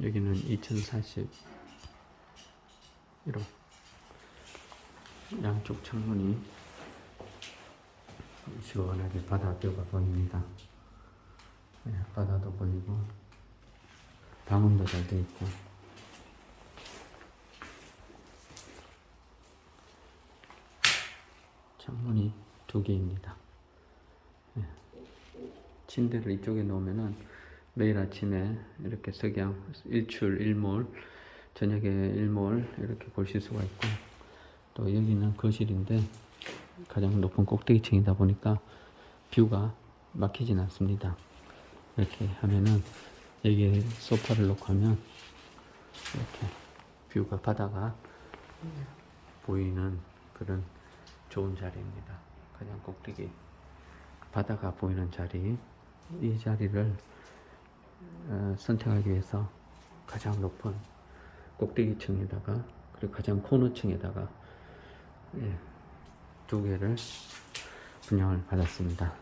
여기는 2040 1호 양쪽 창문이 시원하게 바다뷰가 보입니다. 네, 바다도 보이고 방음도 잘 돼 있고 창문이 두 개입니다. 네. 침대를 이쪽에 놓으면은 매일 아침에 이렇게 석양 일출 일몰 저녁에 일몰 이렇게 보실 수가 있고 또 여기는 거실인데 가장 높은 꼭대기층이다 보니까 뷰가 막히진 않습니다. 이렇게 하면은 여기에 소파를 놓고 하면 이렇게 뷰가 바다가 보이는 그런 좋은 자리입니다. 가장 꼭대기 바다가 보이는 자리 이 자리를 어, 선택하기 위해서 가장 높은 꼭대기층에다가 그리고 가장 코너층에다가 예, 두 개를 분양을 받았습니다.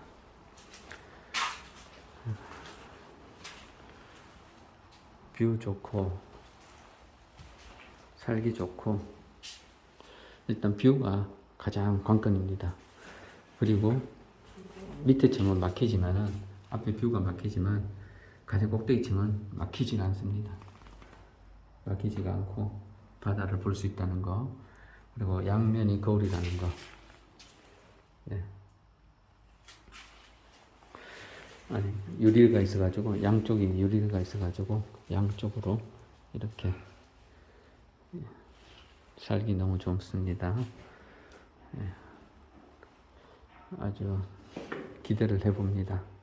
뷰 좋고 살기 좋고 일단 뷰가 가장 관건입니다. 그리고 밑에 층은 막히지만은 앞에 뷰가 막히지만 가장 꼭대기 층은 막히지가 않습니다. 막히지가 않고 바다를 볼 수 있다는 거 그리고 양면이 거울이라는 거 네. 아니 유리가 있어가지고 양쪽이 유리가 있어가지고 양쪽으로 이렇게 살기 너무 좋습니다. 예. 아주 기대를 해봅니다. 네.